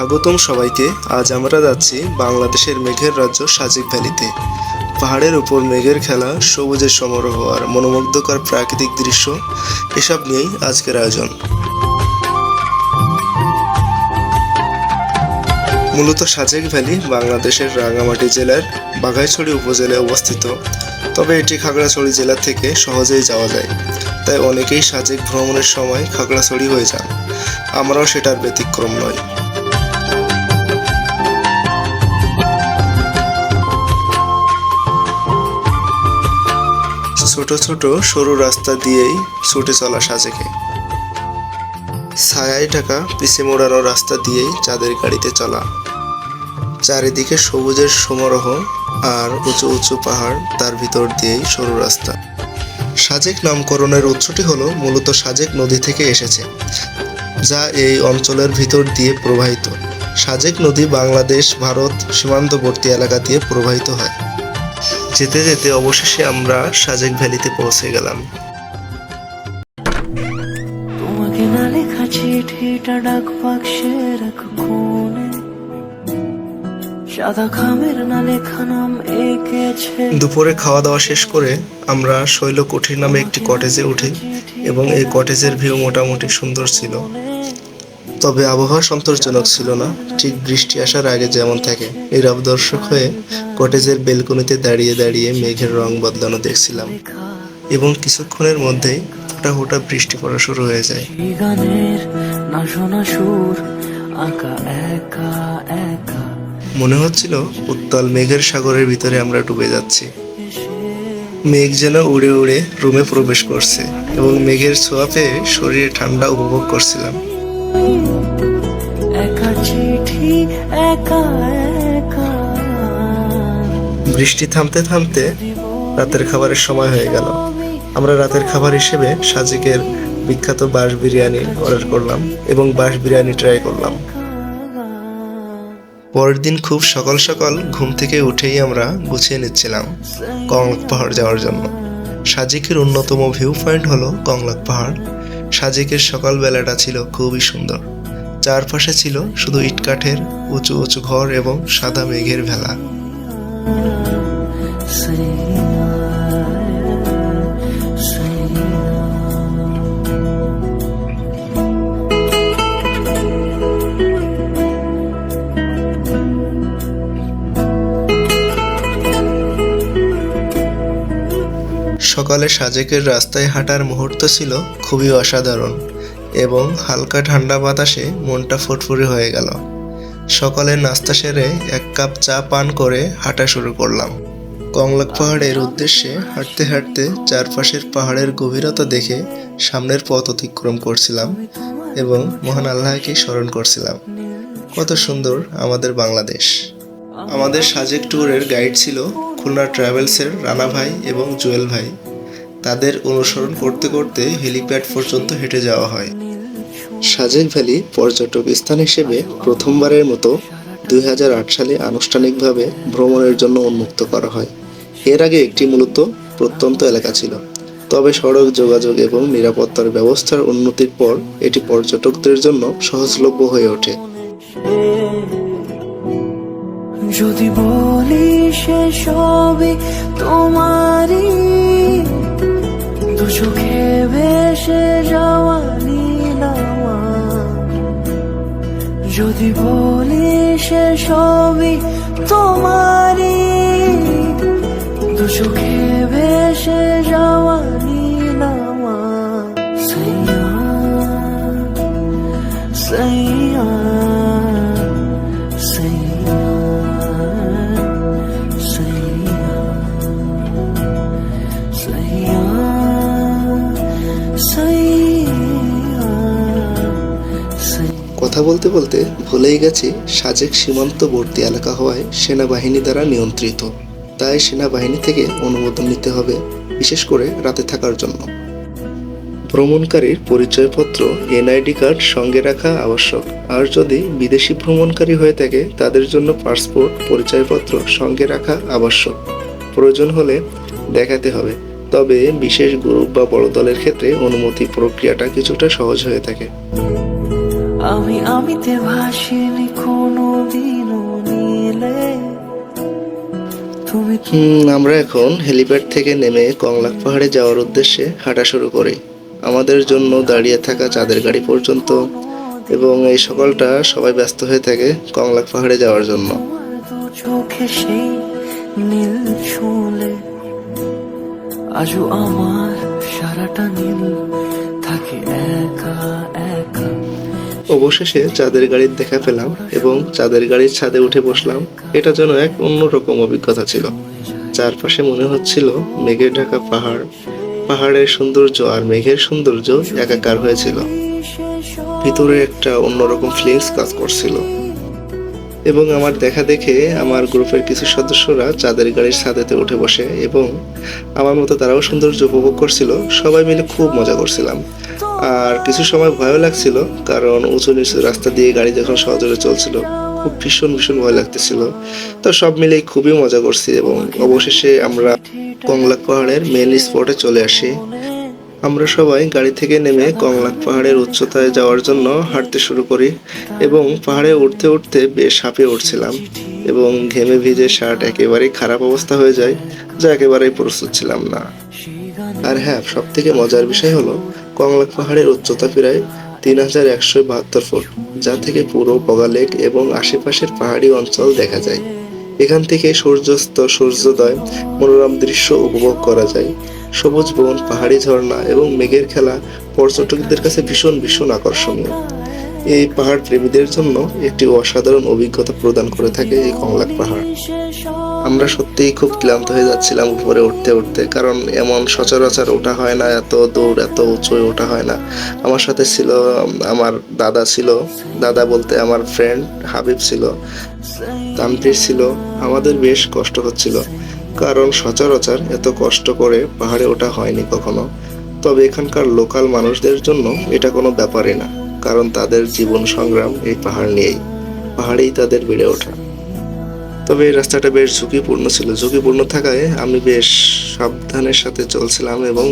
স্বাগতম সবাইকে। আজ আমরা যাচ্ছি বাংলাদেশের মেঘের রাজ্য সাজিক ভ্যালিতে। পাহাড়ের উপর মেঘের খেলা, সবুজের সমারোহ আর মনোমুগ্ধকর প্রাকৃতিক দৃশ্য, এসব নিয়েই আজকের আয়োজন। মূলত সাজেক ভ্যালি বাংলাদেশের রাঙামাটি জেলার বাঘাইছড়ি উপজেলায় অবস্থিত। তবে এটি খাগড়াছড়ি জেলা থেকে সহজেই যাওয়া যায়। তাই অনেকেই সাজেক ভ্রমণের সময় খাগড়াছড়ি হয়ে যান। আমরাও সেটার ব্যতিক্রম নয় ছোট ছোট সরু রাস্তা দিয়েই ছুটে চলা সাজেকে। ছায়ায় ঢাকা পিছে মোড়ানো রাস্তা দিয়েই চাঁদের গাড়িতে চলা। চারিদিকে সবুজের সমারোহ আর উঁচু উঁচু পাহাড় তার ভিতর দিয়েই সরু রাস্তা। সাজেক নামকরণের উৎসটি হলো মূলত সাজেক নদী থেকে এসেছে, যা এই অঞ্চলের ভিতর দিয়ে প্রবাহিত। সাজেক নদী বাংলাদেশ, ভারত সীমান্তবর্তী এলাকা দিয়ে প্রবাহিত হয়। যেতে যেতে অবশেষে আমরা সাজেক ভ্যালিতে পৌঁছে গেলাম। তোমাকে না লেখা চিঠিটা ডাক বাক্সের এক কোণে সাদা খামের না লেখা নাম এঁকেছে। দুপুরে খাওয়া দাওয়া শেষ করে আমরা শৈল শৈলকুঠির নামে একটি কটেজে উঠি এবং এই কটেজের ভিউ মোটামুটি সুন্দর ছিল। তবে আবহাওয়া সন্তোষজনক ছিল না ঠিক বৃষ্টি আসার আগে যেমন থাকে নীরব দর্শক হয়ে কটেজের বেলকনিতে দাঁড়িয়ে দাঁড়িয়ে মেঘের রং বদলানো দেখছিলাম এবং কিছুক্ষণের মধ্যেই ফোটা ফোটা বৃষ্টি পড়া শুরু হয়ে যায়। মনে হচ্ছিল উত্তাল মেঘের সাগরের ভিতরে আমরা ডুবে যাচ্ছি। মেঘ যেন উড়ে উড়ে রুমে প্রবেশ করছে এবং মেঘের ছোঁয়া পেয়ে শরীরে ঠান্ডা উপভোগ করছিলাম। একা চিঠি একা বৃষ্টি থামতে থামতে রাতের খাবারের সময় হয়ে গেল। আমরা রাতের খাবার হিসেবে সাজিকের বিখ্যাত বাঁশ বিরিয়ানি অর্ডার করলাম এবং বাঁশ বিরিয়ানি ট্রাই করলাম। পরের দিন খুব সকাল সকাল ঘুম থেকে উঠেই আমরা গুছিয়ে নিচ্ছিলাম কংলাক পাহাড় যাওয়ার জন্য। সাজিকের অন্যতম ভিউ পয়েন্ট হলো কংলাক পাহাড়। সাজিকের সকালবেলাটা ছিল খুবই সুন্দর। চারপাশে ছিল শুধু ইটকাঠের উঁচু উঁচু ঘর এবং সাদা মেঘের ভেলা। সকালে সাজেকের রাস্তায় হাঁটার মুহূর্ত ছিল খুবই অসাধারণ এবং হালকা ঠান্ডা বাতাসে মনটা ফুরফুরে হয়ে গেল। সকালে নাস্তা সেরে এক কাপ চা পান করে হাঁটা শুরু করলাম। কংলাক পাহাড়ের উদ্দেশ্যে হাঁটতে হাঁটতে চারপাশের পাহাড়ের গভীরতা দেখে সামনের পথ অতিক্রম করছিলাম এবং মহান আল্লাহকে স্মরণ করছিলাম। কত সুন্দর আমাদের বাংলাদেশ। আমাদের সাজেক ট্যুরের গাইড ছিল খুলনা ট্রাভেলসের রানা ভাই এবং জুয়েল ভাই। তাদের অনুসরণ করতে করতে হেলিপ্যাড পর্যন্ত হেঁটে যাওয়া হয়। সাজেক ভ্যালি পর্যটক স্থান হিসেবে প্রথমবারের মতো দুই হাজার আট সালে আনুষ্ঠানিকভাবে ভ্রমণের জন্য উন্মুক্ত করা হয়। এর আগে একটি মূলত প্রত্যন্ত এলাকা ছিল। তবে সড়ক যোগাযোগ এবং নিরাপত্তার ব্যবস্থার উন্নতির পর এটি পর্যটকদের জন্য সহজলভ্য হয়ে ওঠে। যদি বলি সে সবই তোমারই, দু চোখে ভেসে যাওয়া যদি বলি সে সবই তোমারই চোখে ভেসে যাওয়া কথা বলতে বলতে ভুলেই গেছি, সাজেক সীমান্তবর্তী এলাকা হওয়ায় সেনাবাহিনী দ্বারা নিয়ন্ত্রিত। তাই সেনাবাহিনী থেকে অনুমোদন নিতে হবে, বিশেষ করে রাতে থাকার জন্য। ভ্রমণকারীর পরিচয়পত্র, এনআইডি কার্ড সঙ্গে রাখা আবশ্যক। আর যদি বিদেশি ভ্রমণকারী হয়ে থাকে, তাদের জন্য পাসপোর্ট, পরিচয়পত্র সঙ্গে রাখা আবশ্যক। প্রয়োজন হলে দেখাতে হবে। তবে বিশেষ গ্রুপ বা বড় দলের ক্ষেত্রে অনুমতি প্রক্রিয়াটা কিছুটা সহজ হয়ে থাকে। আমি আমি আমিতে ভাসিনি কোনো দিনও নীলে তুমি আমরা এখন হেলিপ্যাড থেকে নেমে কংলাক পাহাড়ে যাওয়ার উদ্দেশ্যে হাঁটা শুরু করি। আমাদের জন্য দাঁড়িয়ে থাকা চাঁদের গাড়ি পর্যন্ত এবং এই সকালটা সবাই ব্যস্ত হয়ে থাকে কংলাক পাহাড়ে যাওয়ার জন্য। চোখে সেই নীল ছুঁলে আজও আমার সারাটা নীল থাকে একা একা। অবশেষে চাঁদের গাড়ির দেখা পেলাম এবং চাঁদের গাড়ির ছাদে উঠে বসলাম। এটা যেন এক অন্যরকম অভিজ্ঞতা ছিল। চারপাশে মনে হচ্ছিল মেঘে ঢাকা পাহাড়। পাহাড়ের সৌন্দর্য আর মেঘের সৌন্দর্য একাকার হয়েছিল। ভিতরে একটা অন্যরকম ফিলিংস কাজ করছিল। এবং আমার দেখা দেখে আমার গ্রুপের কিছু সদস্যরা চাঁদের গাড়ির ছাদেতে উঠে বসে এবং আমার মতো তারাও সৌন্দর্য উপভোগ করছিল। সবাই মিলে খুব মজা করছিলাম। আর কিছু সময় ভয়ও লাগছিল, কারণ উঁচু নিচু রাস্তা দিয়ে গাড়ি যখন সহজে চলছিল, খুব ভীষণ ভীষণ ভয় লাগতেছিল। তো সব মিলেই খুবই মজা করছি এবং অবশেষে আমরা কংলাক পাহাড়ের মেন স্পটে চলে আসি। আমরা সবাই গাড়ি থেকে নেমে কংলাক পাহাড়ের উচ্চতায় যাওয়ার জন্য হাঁটতে শুরু করি এবং পাহাড়ে উঠতে উঠতে বেশ হাঁপিয়ে উঠছিলাম এবং ঘেমে ভিজে শার্ট একেবারেই খারাপ অবস্থা হয়ে যায়, যা একেবারেই প্রস্তুত ছিলাম না। আর হ্যাঁ সব থেকে মজার বিষয় হলো কংলাক পাহাড়ের উচ্চতা প্রায় তিন হাজার একশো বাহাত্তর ফুট, যা থেকে পুরো বগা লেক এবং আশেপাশের পাহাড়ি অঞ্চল দেখা যায়। এখান থেকে সূর্যাস্ত, সূর্যোদয়, মনোরম দৃশ্য উপভোগ করা যায়। সবুজ বন, পাহাড়ি ঝর্ণা এবং মেঘের খেলা পর্যটকদের কাছে ভীষণ ভীষণ আকর্ষণীয়। এই পাহাড় প্রেমীদের জন্য একটি অসাধারণ অভিজ্ঞতা প্রদান করে থাকে এই কংলাক পাহাড়। আমরা সত্যিই খুব ক্লান্ত হয়ে যাচ্ছিলাম উপরে উঠতে উঠতে, কারণ এমন সচরাচর ওঠা হয় না, এত দৌড় এত উঁচু ওঠা হয় না। আমার সাথে ছিল আমার দাদা ছিল, দাদা বলতে আমার ফ্রেন্ড হাবিব ছিল তানভীর ছিল, আমাদের বেশ কষ্ট হচ্ছিল, কারণ সচরাচর এত কষ্ট করে পাহাড়ে ওঠা হয়নি কখনো। তবে এখানকার লোকাল মানুষদের জন্য এটা কোনো ব্যাপারই না, কারণ তাদের জীবন সংগ্রাম এই পাহাড় নিয়েই, পাহাড়েই তাদের বেড়ে ওঠা। তবে এই রাস্তাটা বেশ ঝুঁকিপূর্ণ ছিল। ঝুঁকিপূর্ণ থাকায় আমি বেশ সাবধানের সাথে চলছিলাম এবং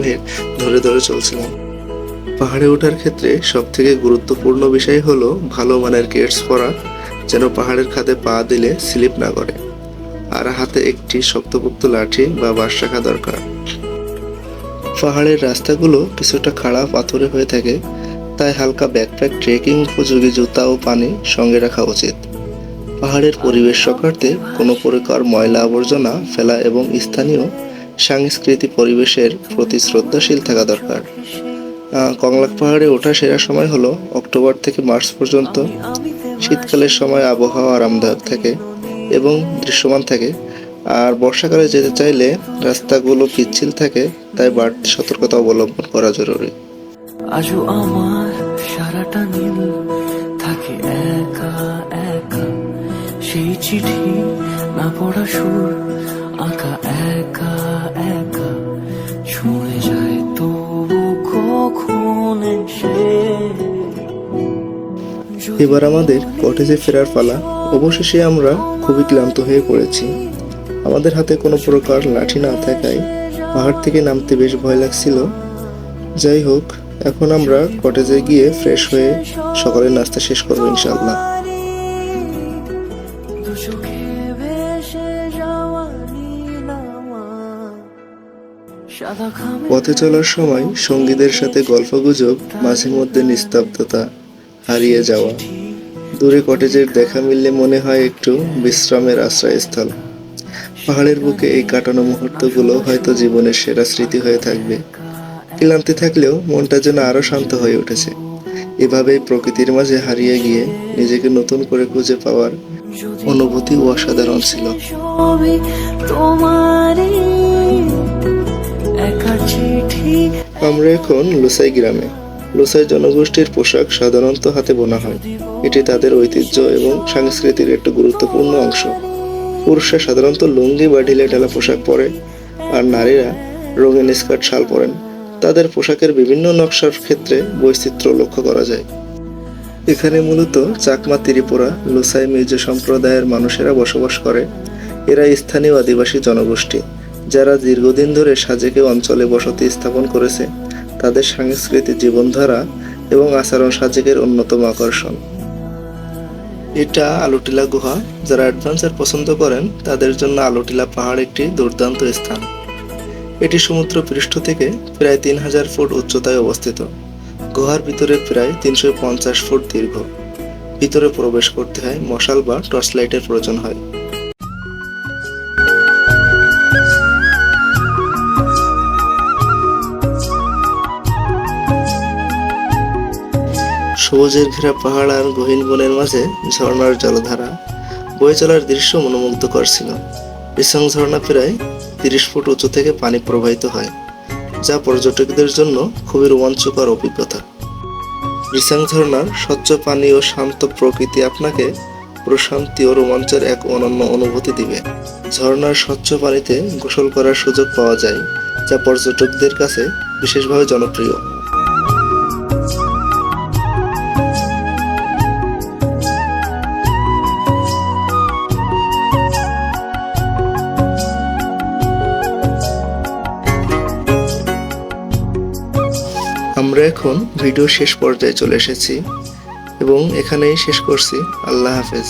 ধরে ধরে চলছিলাম। পাহাড়ে ওঠার ক্ষেত্রে সব থেকে গুরুত্বপূর্ণ বিষয় হলো ভালো মানের কেটস পরা, যেন পাহাড়ের খাদে পা দিলে স্লিপ না করে, আর হাতে একটি শক্তপোক্ত লাঠি বা বাঁশ রাখা দরকার। পাহাড়ের রাস্তাগুলো কিছুটা খাড়া পাথরে হয়ে থাকে, তাই হালকা ব্যাকপ্যাক ট্রেকিং উপযোগী জুতা ও পানি সঙ্গে রাখা উচিত। পাহাড়ের পরিবেশ রক্ষার্থে কোনো প্রকার ময়লা আবর্জনা ফেলা এবং স্থানীয় সাংস্কৃতিক পরিবেশের প্রতি শ্রদ্ধাশীল থাকা দরকার। কংলাক পাহাড়ে ওঠা সেরা সময় হলো অক্টোবর থেকে মার্চ পর্যন্ত। শীতকালের সময় আবহাওয়া আরামদায়ক থাকে এবং দৃশ্যমান থাকে। আর বর্ষাকালে যেতে চাইলে রাস্তাগুলো পিচ্ছিল থাকে, তাই বাড়তি সতর্কতা অবলম্বন করা জরুরি। আজও আমার সারাটা নীল থাকে একা একা। সেই চিঠি না পড়া সুর, আঁকা একা একা। ছুঁয়ে যায় তবু কখন যদি এবার আমাদের কটেজে ফেরার পালা, অবশেষে আমরা খুবই ক্লান্ত হয়ে পড়েছি। আমাদের হাতে কোনো প্রকার লাঠি না থাকায় পাহাড় থেকে নামতে বেশ ভয় লাগছিল। যাই হোক, এখন আমরা কটেজে গিয়ে ফ্রেশ হয়ে সকালের নাস্তা শেষ করব ইনশাল্লাহ পথে চলার সময় সঙ্গীদের সাথে গল্পগুজব মাঝে মধ্যে নিস্তব্ধতা, হারিয়ে যাওয়া। দূরে কটেজের দেখা মিললে মনে হয় একটু বিশ্রামের আশ্রয়স্থল। পাহাড়ের বুকে এই কাটানো মুহূর্তগুলো হয়তো জীবনের সেরা স্মৃতি হয়ে থাকবে। ক্লান্তি থাকলেও মনটা যেন আরও শান্ত হয়ে উঠেছে। এভাবেই প্রকৃতির মাঝে হারিয়ে গিয়ে নিজেকে নতুন করে খুঁজে পাওয়ার অনুভূতি অসাধারণ ছিল। তোমারই আমরা এখন লুসাই গ্রামে। লুসাই জনগোষ্ঠীর পোশাক সাধারণত হাতে বোনা হয়। এটি তাদের ঐতিহ্য এবং সংস্কৃতির একটি গুরুত্বপূর্ণ অংশ। পুরুষরা সাধারণত লুঙ্গি বা ঢিলে ঢালা পোশাক পরে, আর নারীরা রঙিন স্কার্ট, শাল পরেন। তাদের পোশাকের বিভিন্ন নকশার ক্ষেত্রে বৈচিত্র্য লক্ষ্য করা যায়। এখানে মূলত চাকমা, ত্রিপুরা, লুসাই মির্জা সম্প্রদায়ের মানুষেরা বসবাস করে। এরা স্থানীয় আদিবাসী জনগোষ্ঠী। যারা দীর্ঘদিন ধরে সাজেকে অঞ্চলে বসতি স্থাপন করেছে, তাদের সাংস্কৃতিক জীবনধারা এবং আচরণ সাজেকের অন্যতম আকর্ষণ। এটা আলোটিলা গুহা, যারা অ্যাডভেঞ্চার পছন্দ করেন, তাদের জন্য আলোটিলা পাহাড় একটি দুর্দান্ত স্থান। এটি সমুদ্র পৃষ্ঠ থেকে প্রায় তিন হাজার ফুট উচ্চতায় অবস্থিত। গুহার ভিতরে প্রায় তিনশো পঞ্চাশ ফুট দীর্ঘ। ভিতরে প্রবেশ করতে হয় মশাল বা টর্চ লাইটের প্রয়োজন হয়। সবুজের ঘেরা পাহাড় আর গহীন বনের মাঝে ঝর্ণার জলধারা। বয়ে চলার দৃশ্য মনোমুগ্ধকর ছিল। রিসাং ঝর্ণা প্রায় তিরিশ ফুট উঁচু থেকে পানি প্রবাহিত হয়, যা পর্যটকদের জন্য খুবই রোমাঞ্চকর অভিজ্ঞতা। রিসাং ঝর্ণার স্বচ্ছ পানি ও শান্ত প্রকৃতি আপনাকে প্রশান্তি ও রোমাঞ্চের এক অনন্য অনুভূতি দিবে। ঝর্ণার স্বচ্ছ পানিতে গোসল করার সুযোগ পাওয়া যায়, যা পর্যটকদের কাছে বিশেষভাবে জনপ্রিয়। এখন ভিডিও শেষ পর্যায়ে চলে এসেছি এবং এখানেই শেষ করছি। আল্লাহ হাফেজ।